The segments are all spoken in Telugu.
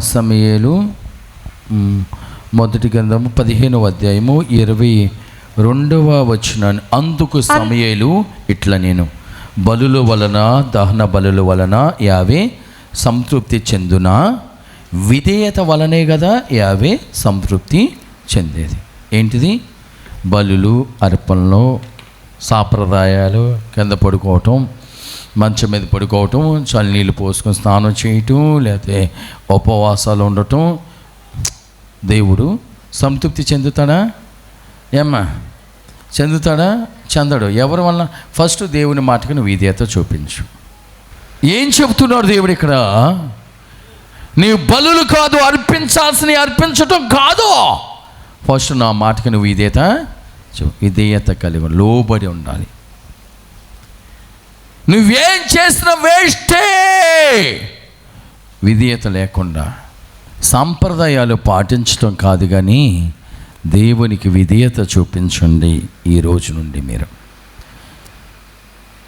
సమయలు మొదటి గ్రంథము పదిహేనవ అధ్యాయము ఇరవై రెండవ వచ్చిన అందుకు సమయలు ఇట్లా నేను. బలుల వలన దహన బలుల వలన యావే సంతృప్తి చెందున? విధేయత వలనే కదా యావే సంతృప్తి చెందేది. ఏంటిది? బలులు అర్పణలు సాంప్రదాయాలు కింద పడుకోవటం మంచం మీద పడుకోవటం చలి నీళ్ళు పోసుకొని స్నానం చేయటం లేకపోతే ఉపవాసాలు ఉండటం. దేవుడు సంతృప్తి చెందుతాడా? ఏమ్మా చెందుతాడా? చెందడు. ఎవరి వల్ల ఫస్ట్ దేవుని మాటకు నువ్వు విధేయత చూపించు. ఏం చెప్తున్నాడు దేవుడు ఇక్కడ? నీవు బలులు కాదు అర్పించాల్సిన అర్పించటం కాదు. ఫస్ట్ నా మాటకు నువ్వు విధేయత చూ- విధేయత కలిగి లోబడి ఉండాలి. నువ్వేం చేసిన వేస్టే. విధేయత లేకుండా సాంప్రదాయాలు పాటించడం కాదు కానీ దేవునికి విధేయత చూపించండి ఈ రోజు నుండి మీరు.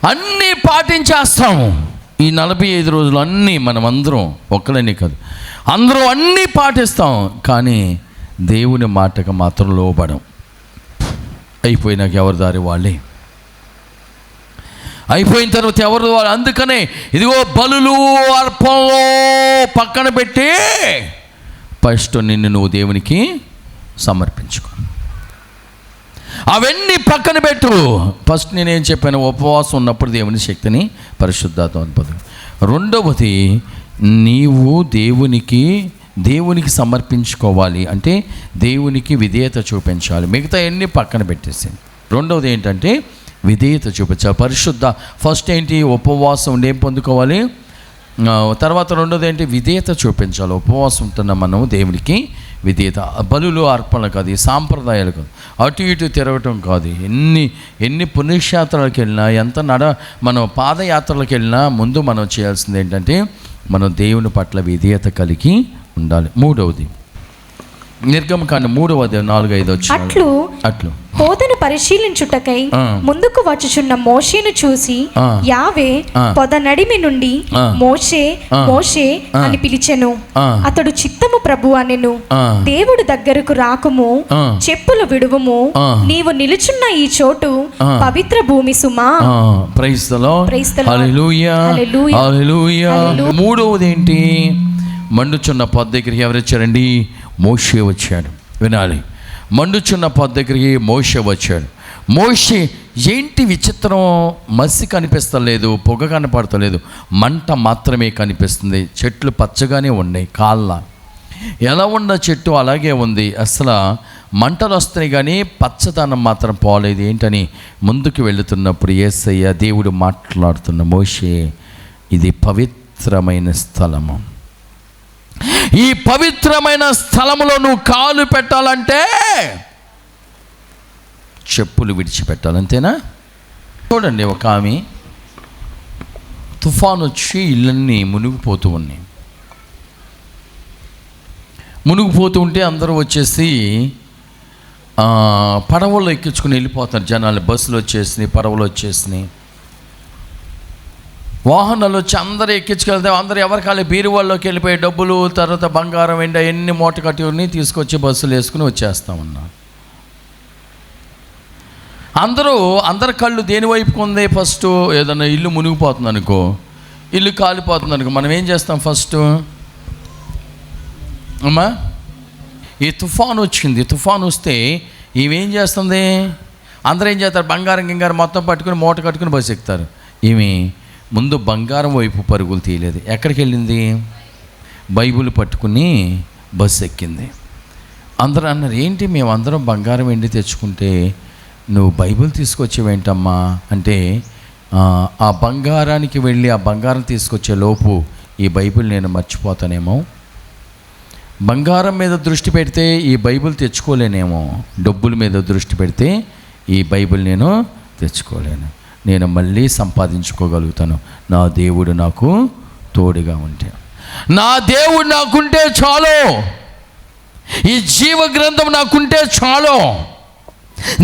అన్నీ పాటించేస్తాము. ఈ నలభై ఐదు రోజులు అన్నీ మనం అందరం ఒక్కడనే కాదు. అందరూ అన్నీ పాటిస్తాం కానీ దేవుని మాటకు మాత్రం లోబడం. అయిపోయినాక ఎవరి దారి వాళ్ళే? అయిపోయిన తర్వాత ఎవరు అందుకనే ఇదిగో బలులు అర్పంలో పక్కన పెట్టి ఫస్ట్ నిన్ను నువ్వు దేవునికి సమర్పించుకో. అవన్నీ పక్కన పెట్టు. ఫస్ట్ నేనేం చెప్పాను? ఉపవాసం ఉన్నప్పుడు దేవుని శక్తిని పరిశుద్ధాత్మ అనుపదు రెండవది నీవు దేవునికి దేవునికి సమర్పించుకోవాలి అంటే దేవునికి విధేయత చూపించాలి. మిగతా అన్ని పక్కన పెట్టేసి రెండవది ఏంటంటే విధేయత చూపించాలి పరిశుద్ధ. ఫస్ట్ ఏంటి? ఉపవాసం ఉండేం ఏం పొందుకోవాలి? తర్వాత రెండోది ఏంటి? విధేయత చూపించాలి. ఉపవాసం ఉంటున్న మనం దేవునికి విధేయత. బలులు అర్పణలు కాదు సాంప్రదాయాలు కాదు. అటు ఇటు తిరగటం కాదు. ఎన్ని ఎన్ని పుణ్యక్షేత్రాలకు వెళ్ళినా ఎంత నడ మనం పాదయాత్రలకు వెళ్ళినా ముందు మనం చేయాల్సింది ఏంటంటే మనం దేవుని పట్ల విధేయత కలిగి ఉండాలి. మూడవది నిర్గమకాండ మూడవ నాలుగు ఐదు వచ్చి అట్లు అట్లు పోతను పరిశీలించుటకై. ముందుకు వచ్చుచున్న మోషేను చూసి. యావే. పొద నడిమి నుండి. మోషే. మోషే. అని పిలిచెను. అతడు చిత్తము ప్రభు అనెను. దేవుడు దగ్గరకు రాకుము. చెప్పులు విడువము. నీవు నిలుచున్న ఈ చోటు. పవిత్ర భూమి సుమా. మూడవది ఏంటి మండుచున్న పొద్దు దగ్గరికి ఎవరు వచ్చారండి మోషే వచ్చాడు. వినాలి. మండుచున్న పొద్దు దగ్గరికి మోషే వచ్చాడు. మోషే ఏంటి విచిత్రం? మసి కనిపిస్తలేదు పొగ కనపడతలేదు. మంట మాత్రమే కనిపిస్తుంది. చెట్లు పచ్చగానే ఉన్నాయి కాళ్ళ. ఎలా ఉన్న చెట్టు అలాగే ఉంది. అసలు మంటలు వస్తున్నాయి కానీ పచ్చదనం మాత్రం పోలేదు. ఏంటని ముందుకు వెళుతున్నప్పుడు ఏసయ్య దేవుడు మాట్లాడుతున్న మోషే ఇది పవిత్రమైన స్థలము. ఈ పవిత్రమైన స్థలములో నువ్వు కాలు పెట్టాలంటే చెప్పులు విడిచిపెట్టాలి అంతేనా చూడండి ఒక ఆమె తుఫాన్ వచ్చి ఇళ్ళన్నీ మునిగిపోతూ ఉన్నాయి. మునిగిపోతూ ఉంటే అందరూ వచ్చేసి పడవల్లో ఎక్కించుకుని వెళ్ళిపోతారు జనాలు. బస్సులు వచ్చేసినాయి పడవలు వచ్చేసినాయి. వాహనాలు వచ్చి అందరూ ఎక్కించుకెళ్తే అందరూ ఎవరి కాలే బీరువాళ్ళలోకి వెళ్ళిపోయి డబ్బులు తర్వాత బంగారం ఎండ ఎన్ని మూట కట్టి తీసుకొచ్చి బస్సులు వేసుకుని వచ్చేస్తామన్నారు అందరూ అందరి కళ్ళు దేని వైపుకు ఉంది? ఫస్ట్ ఏదైనా ఇల్లు మునిగిపోతుంది అనుకో ఇల్లు కాలిపోతుంది అనుకో మనం ఏం చేస్తాం ఫస్ట్? అమ్మా ఈ తుఫాన్ వచ్చింది తుఫాన్ వస్తే ఈమెం చేస్తుంది? అందరూ ఏం చేస్తారు? బంగారం గింగారం మొత్తం పట్టుకుని మూట కట్టుకుని బస్సు ఎక్కుతారు. ఈమె ముందు బంగారం వైపు పరుగులు తీయలేదు. ఎక్కడికి వెళ్ళింది? బైబుల్ పట్టుకుని బస్సు ఎక్కింది. అందరూ అన్నారు ఏంటి మేము అందరం బంగారం వెండి తెచ్చుకుంటే నువ్వు బైబిల్ తీసుకొచ్చేవేంటమ్మా? అంటే "ఆ, ఆ బంగారానికి వెళ్ళి ఆ బంగారం తీసుకొచ్చే లోపు ఈ బైబిల్ నేను మర్చిపోతానేమో. బంగారం మీద దృష్టి పెడితే ఈ బైబిల్ తెచ్చుకోలేనేమో. డబ్బుల మీద దృష్టి పెడితే ఈ బైబిల్ నేను తెచ్చుకోలేను. నేను మళ్ళీ సంపాదించుకోగలుగుతాను. నా దేవుడు నాకు తోడుగా ఉంటే. నా దేవుడు నాకుంటే చాలు. ఈ జీవ గ్రంథం నాకుంటే చాలు.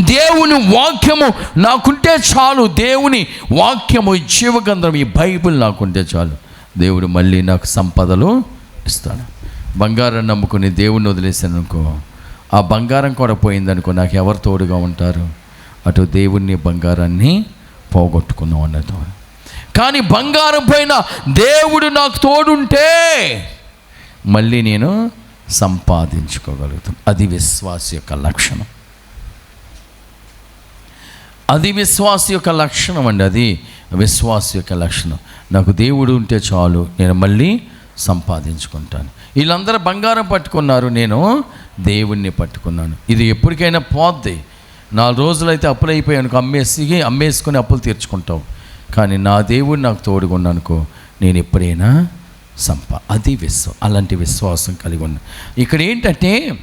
దేవుని వాక్యము నాకుంటే చాలు. దేవుని వాక్యము ఈ జీవగ్రంథం ఈ బైబిల్ నాకుంటే చాలు. దేవుడు మళ్ళీ నాకు సంపదలు ఇస్తాడు. బంగారం నమ్ముకుని దేవుణ్ణి వదిలేసాను అనుకో ఆ బంగారం కూడా పోయిందనుకో నాకు ఎవరు తోడుగా ఉంటారు? అటు దేవుణ్ణి బంగారాన్ని పోగొట్టుకుందాం అన్నది కానీ బంగారం పైన దేవుడు నాకు తోడుంటే మళ్ళీ నేను సంపాదించుకోగలుగుతాను. అది విశ్వాస యొక్క లక్షణం. అది విశ్వాస యొక్క లక్షణం అండి అది. విశ్వాస యొక్క లక్షణం. నాకు దేవుడు ఉంటే చాలు నేను మళ్ళీ సంపాదించుకుంటాను. వీళ్ళందరూ బంగారం పట్టుకున్నారు నేను దేవుణ్ణి పట్టుకున్నాను. ఇది ఎప్పటికైనా పోద్ది. నాలుగు రోజులైతే అప్పులు అయిపోయానుకో అమ్మేసి అమ్మేసుకొని అప్పులు తీర్చుకుంటావు. కానీ నా దేవుడు నాకు తోడుగున్నానుకో నేను ఎప్పుడైనా సంప అది విశ్వ అలాంటి విశ్వాసం కలిగి ఉన్నా. ఇక్కడ ఏంటంటే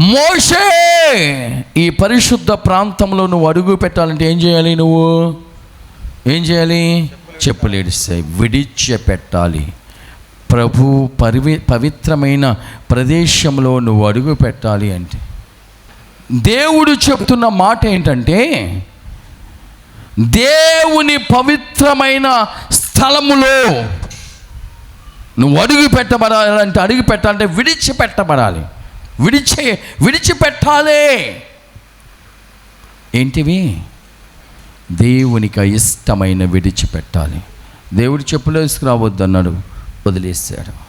మోషే ఈ పరిశుద్ధ ప్రాంతంలో నువ్వు అడుగు పెట్టాలంటే ఏం చేయాలి నువ్వు? ఏం చేయాలి? చెప్పులేడిస్తాయి విడిచిపెట్టాలి. ప్రభు పరివి పవిత్రమైన ప్రదేశంలో నువ్వు అడుగు పెట్టాలి అంటే. దేవుడు చెప్తున్న మాట ఏంటంటే దేవుని పవిత్రమైన స్థలములో నువ్వు అడుగు పెట్టబడాలంటే అడుగు పెట్టాలంటే విడిచిపెట్టబడాలి. విడిచి విడిచిపెట్టాలి. ఏంటివి? దేవునికి ఇష్టమైన విడిచిపెట్టాలి. దేవుడు చెప్పులు వేసుకురావద్దు అన్నాడు వదిలేశాడు.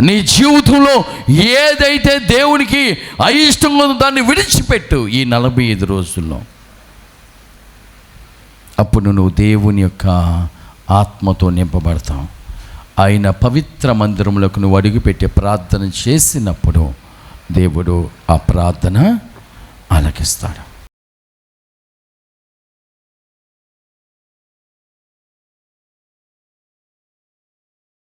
నీ జీవితంలో ఏదైతే దేవునికి అయిష్టంగా ఉందో దాన్ని విడిచిపెట్టు ఈ నలభై ఐదు రోజుల్లో. అప్పుడు నువ్వు దేవుని యొక్క ఆత్మతో నింపబడతావు. ఆయన పవిత్ర మందిరంలోకి నువ్వు అడుగుపెట్టి ప్రార్థన చేసినప్పుడు దేవుడు ఆ ప్రార్థన ఆలకిస్తాడు.